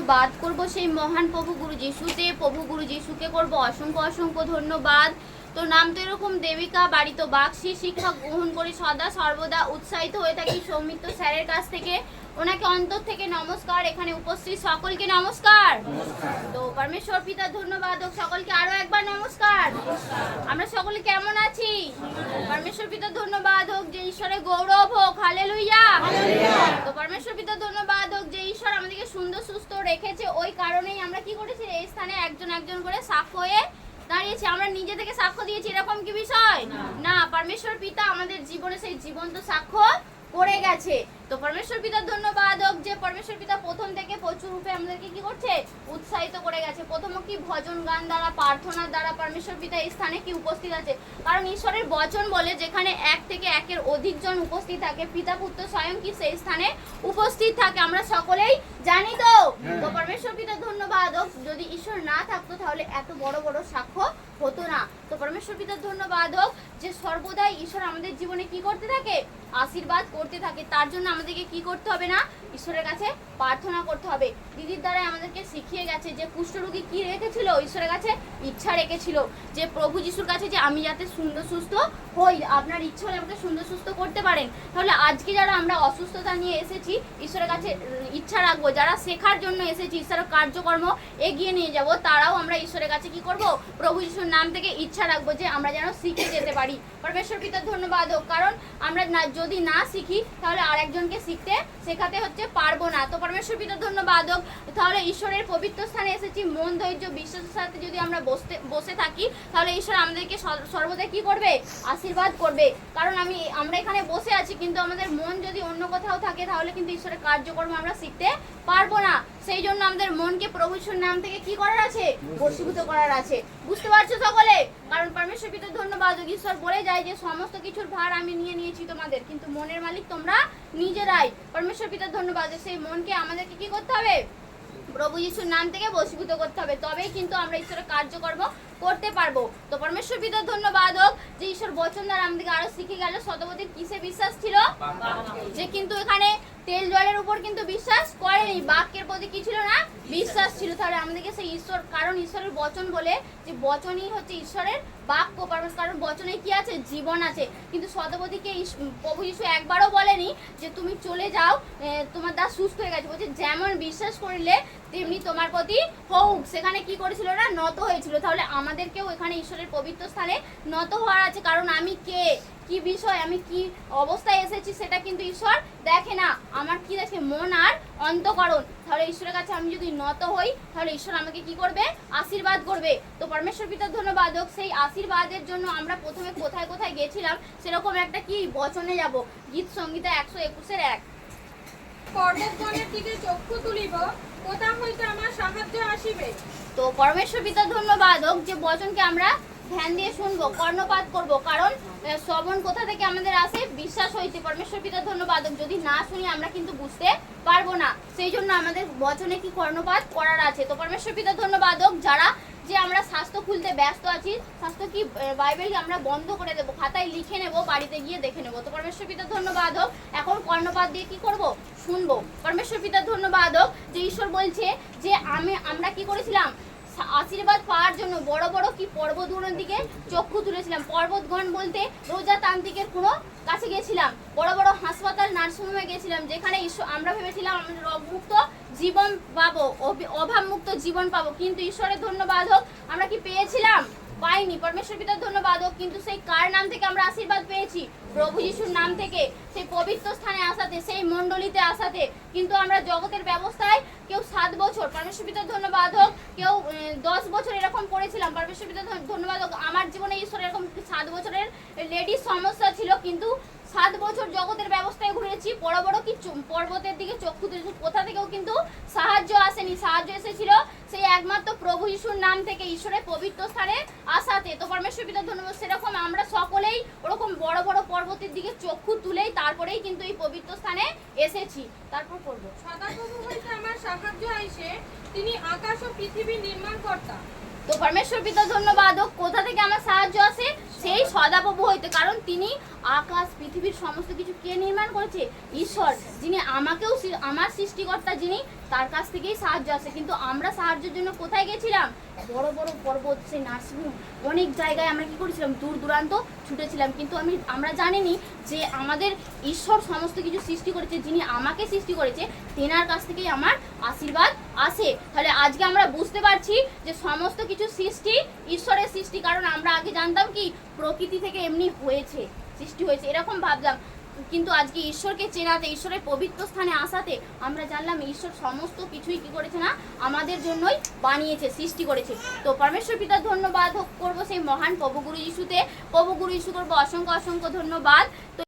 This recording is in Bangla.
ধন্যবাদ করব সেই মহান প্রভু গুরু যিশুতে। প্রভু গুরু যিশুকে করব অসংখ্য অসংখ্য ধন্যবাদ। তো নাম তো এরকম দেবিকা বাড়ি তো বাক্সি শিক্ষা গ্রহণ করি সদা সর্বদা উৎসাহিত হয়ে থাকি সৌমিত্র স্যারের কাছ থেকে। ওনাকে অন্তর থেকে নমস্কার এখানে উপস্থিত সকলকে নমস্কার। তো পরমেশ্বর পিতা ধন্যবাদ হোক সকলকে আরও একবার নমস্কার। আমরা সকলে কেমন আছি? পরমেশ্বর পিতা ধন্যবাদ হোক যে ঈশ্বরের গৌরব হোক হালে লুইয়া তো পরমেশ্বর পিতা ধন্যবাদ হোক যে ঈশ্বর আমাদেরকে সুন্দর সুস্থ রেখেছে ওই কারণেই আমরা কি করেছি? এই স্থানে একজন একজন করে সাক্ষ্য হয়ে দাঁড়িয়েছি আমরা নিজে থেকে সাক্ষ্য দিয়েছি এরকম কি বিষয়? না। পরমেশ্বর পিতা আমাদের জীবনে সেই জীবন্ত সাক্ষ্য করে গেছে। তো পরমেশ্বর পিতার ধন্যবাদ হোক যে পরমেশ্বর পিতা প্রথম থেকে প্রচুর রূপে আমাদেরকে কি করছে? উৎসাহিত করে গেছে। প্রথম কি ভজন গান দ্বারা প্রার্থনার দ্বারা পরমেশ্বর পিতা এই স্থানে কি উপস্থিত আছে? কারণ ঈশ্বরের বচন বলে যেখানে এক থেকে একের অধিক জন উপস্থিত থাকে পিতা পুত্র স্বয়ং কি সেই স্থানে উপস্থিত থাকে? আমরা সকলেই জানি তো। তো পরমেশ্বর পিতা ধন্যবাদ। হোক যদি ঈশ্বর না থাকতো তাহলে এত বড় বড় সাক্ষ্য হতো না। তো পরমেশ্বর পিতার ধন্যবাদ। হোক যে সর্বদাই ঈশ্বর আমাদের জীবনে কি করতে থাকে? আশীর্বাদ করতে থাকে। তার জন্য আমাদেরকে কি করতে হবে না? ঈশ্বরের কাছে প্রার্থনা করতে হবে। দিদির দ্বারাই আমাদেরকে শিখিয়ে গেছে যে কুষ্ঠরোগী কি রেখেছিল? ঈশ্বরের কাছে ইচ্ছা রেখেছিল। যে প্রভু যিশুর কাছে যে আমি যাতে সুন্দর সুস্থ হই আপনার ইচ্ছা হলে আমাকে সুন্দর সুস্থ করতে পারেন। তাহলে আজকে যারা আমরা অসুস্থতা নিয়ে এসেছি ঈশ্বরের কাছে ইচ্ছা রাখব, যারা শেখার জন্য এসেছি ঈশ্বরের কার্যকর্ম এগিয়ে নিয়ে যাব, তারাও আমরা ঈশ্বরের কাছে কি করব? প্রভু যিশুর নাম থেকে ইচ্ছা রাখব যে আমরা যেন শিখে যেতে পারি। পরমেশ্বর পিতার ধন্যবাদ হোক, কারণ আমরা না, যদি না শিখি, তাহলে আরেকজনকে শিখতে, শেখাতে হচ্ছে পারব না। তো পরমেশ্বর পিতার ধন্যবাদ হোক, তাহলে ঈশ্বরের পবিত্র স্থানে এসেছি, মন, ধৈর্য, বিশ্বাসের সাথে যদি আমরা বসতে, বসে থাকি, তাহলে ঈশ্বর আমাদেরকে সর- সর্বদা কি করবে? আশীর্বাদ করবে। কারণ আমি, আমরা এখানে বসে আছি, কিন্তু আমাদের মন যদি অন্য কোথাও থাকে, তাহলে কিন্তু ঈশ্বরের কার্যকর্ম আমরা শিখতে পারব না। সেই জন্য আমাদের মনকে প্রভু যিশুর নাম থেকে কি করার আছে? বশীভূত করার আছে। বুঝতে পারছ সকলে? কারণ পরমেশ্বর পিতার ধন্যবাদ। ঈশ্বর বলে যায় যে সমস্ত কিছুর ভার আমি নিয়ে নিয়েছি তোমাদের। কিন্তু মনের মালিক তোমরা নিজেরাই। পরমেশ্বর পিতার ধন্যবাদ সেই মনকে আমাদেরকে কি করতে হবে? প্রভু যিশুর নাম থেকে বশীভূত করতে হবে। তবেই কিন্তু আমরা ঈশ্বরের কার্য কার্যকর্ম করতে পারব। তো পরমেশ্বর পিতার ধন্যবাদ হোক যে ঈশ্বর বচন দ্বারা আমাদেরকে আরও শিখে গেল। শতপথীর কিসে বিশ্বাস ছিল? যে কিন্তু এখানে তেল জলের উপর কিন্তু বিশ্বাস করেনি। বাক্যের প্রতি কি ছিল না? বিশ্বাস ছিল। তাহলে আমাদেরকে সেই ঈশ্বর, কারণ ঈশ্বরের বচন বলে যে বচনই হচ্ছে ঈশ্বরের বাক্য, কারণ বচনে কি আছে? জীবন আছে। কিন্তু শতপথীকে প্রভু যিশু একবারও বলেনি যে তুমি চলে যাও তোমার দাস সুস্থ হয়ে গেছে। বলছে, যেমন বিশ্বাস করলে, তেমনি তোমার প্রতি হোক। সেখানে কি করেছিল না? নত হয়েছিল। তাহলে আমাদেরকেও এখানে ঈশ্বরের পবিত্র স্থানে নত হওয়ার আছে। কারণ আমি কে? কি বিষয় আমি কি অবস্থায় এসেছি সেটা কিন্তু ঈশ্বর দেখে না। আমার কি দেখে? মন আর অন্তকরণ তাহলে ঈশ্বরের কাছে আমি যদি নত হই তাহলে ঈশ্বর আমাকে কি করবে? আশীর্বাদ করবে। তো পরমেশ্বর পিতার ধন্যবাদ হোক। সেই আশীর্বাদের জন্য আমরা প্রথমে কোথায় কোথায় গেছিলাম সেরকম একটা কি বচনে যাব? গীত সঙ্গীতা একশো একুশের এক। পর্বতগণের দিকে চক্ষু তুলিব কোথা হইতে আমার সাহায্য আসিবে? তো পরমেশ্বর পিতার ধন্যবাদ হোক যে বচনকে আমরা ধ্যান দিয়ে শুনব, কর্ণপাত করব। কারণ শ্রবণ কোথা থেকে আমাদের আসে? বিশ্বাস হইতে। পরমেশ্বর পিতার ধন্যবাদ। যদি না শুনি, আমরা কিন্তু বুঝতে পারব না। সেই জন্য আমাদের বচনে কি কর্ণপাত করার আছে? তো পরমেশ্বর পিতার ধন্যবাদ যারা যে আমরা স্বাস্থ্য খুলতে ব্যস্ত আছি, স্বাস্থ্য কি বাইবেল আমরা বন্ধ করে দেবো, খাতায় লিখে নেব, বাড়িতে গিয়ে দেখে নেব। তো পরমেশ্বর পিতার ধন্যবাদ হোক এখন কর্ণপাত দিয়ে কি করব? শুনব। পরমেশ্বর পিতার ধন্যবাদ হোক যে ঈশ্বর বলছে যে আমি, আমরা কি করেছিলাম? আশীর্বাদ পাওয়ার জন্য বড় বড় কি পর্বতগুলোর দিকে চক্ষু তুলেছিলাম। পর্বতগণ বলতে রোজা তান্ত্রিকের কোনো কাছে গেছিলাম বড় বড় হাসপাতাল নার্সিংহোমে গেছিলাম যেখানে ঈশ্বর আমরা ভেবেছিলাম আমরা রোগমুক্ত জীবন পাবো, অভি- অভাবমুক্ত জীবন পাবো। কিন্তু ঈশ্বরের ধন্যবাদ হোক, আমরা কি পেয়েছিলাম? পাইনি। পরমেশ্বর পিতার ধন্যবাদ হোক কিন্তু সেই কার নাম থেকে আমরা আশীর্বাদ পেয়েছি? প্রভু যিশুর নাম থেকে, সেই পবিত্র স্থানে আসাতে, সেই মণ্ডলীতে আসাতে। কিন্তু আমরা জগতের ব্যবস্থায় কেউ সাত বছর, পরমেশ্বর পিতার ধন্যবাদ হোক, কেউ দশ বছর এরকম করেছিলাম, পরমেশ্বর পিতার ধন্যবাদ হোক। আমার জীবনে ঈশ্বর এরকম সাত বছরের লেডিস সমস্যা ছিল, কিন্তু সাত বছর জগতের ব্যবস্থায় ঘুরেছি, বড় বড় কি পর্বতের দিকে চক্ষু তুলেছি কোথা থেকেও কিন্তু সাহায্য আসেনি, সাহায্য এসেছিল সেই একমাত্র প্রভু যিশুর নাম থেকে ঈশ্বরের পবিত্র স্থানে আসাতে। তো পরমেশ্বর পিতার ধন্যবাদ, সেরকম আমরা সকলেই ওরকম বড় বড় পর্বতের দিকে চক্ষু তুলেই তারপরেই কিন্তু এই পবিত্র স্থানে এসেছি। তারপর করব সদাপ্রভু হইতে আমার সাহায্য আইসে। তিনি আকাশ ও পৃথিবী নির্মাণ কর্তা তো পরমেশ্বর পিতা ধন্যবাদ। হোক কোথা থেকে আমার সাহায্য আসে? সেই সদাপ্রভু হইতে। কারণ তিনি আকাশ, পৃথিবীর সমস্ত কিছু কে নির্মাণ করেছে? ঈশ্বর, যিনি আমাকেও আমার সৃষ্টিকর্তা, যিনি তার কাছ থেকেই সাহায্য আসে। কিন্তু আমরা সাহায্যের জন্য কোথায় গেছিলাম? বড় বড় পর্বত সেই নার্সিংহোম অনেক জায়গায় আমরা কি করেছিলাম? দূর দূরান্ত ছুটেছিলাম। কিন্তু আমি, আমরা জানিনি যে আমাদের ঈশ্বর সমস্ত কিছু সৃষ্টি করেছে, যিনি আমাকে সৃষ্টি করেছে, তেনার কাছ থেকেই আমার আশীর্বাদ আসে। তাহলে আজকে আমরা বুঝতে পারছি যে সমস্ত কিছু সৃষ্টি ঈশ্বরের সৃষ্টি, কারণ আমরা আগে জানতাম কি, প্রকৃতি থেকে এমনি হয়েছে, সৃষ্টি হয়েছে। এরকম ভাবলাম। কিন্তু আজকে ঈশ্বরকে চেনাতে, ঈশ্বরের পবিত্র স্থানে আসাতে আমরা জানলাম ঈশ্বর সমস্ত কিছুই কি করেছে না? আমাদের জন্যই বানিয়েছে, সৃষ্টি করেছে। তো পরমেশ্বর পিতার ধন্যবাদ করব সেই মহান প্রভু গুরু যিশুতে। প্রভু যিশু করব অসংখ্য অসংখ্য ধন্যবাদ। তো